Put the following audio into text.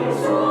Ісус.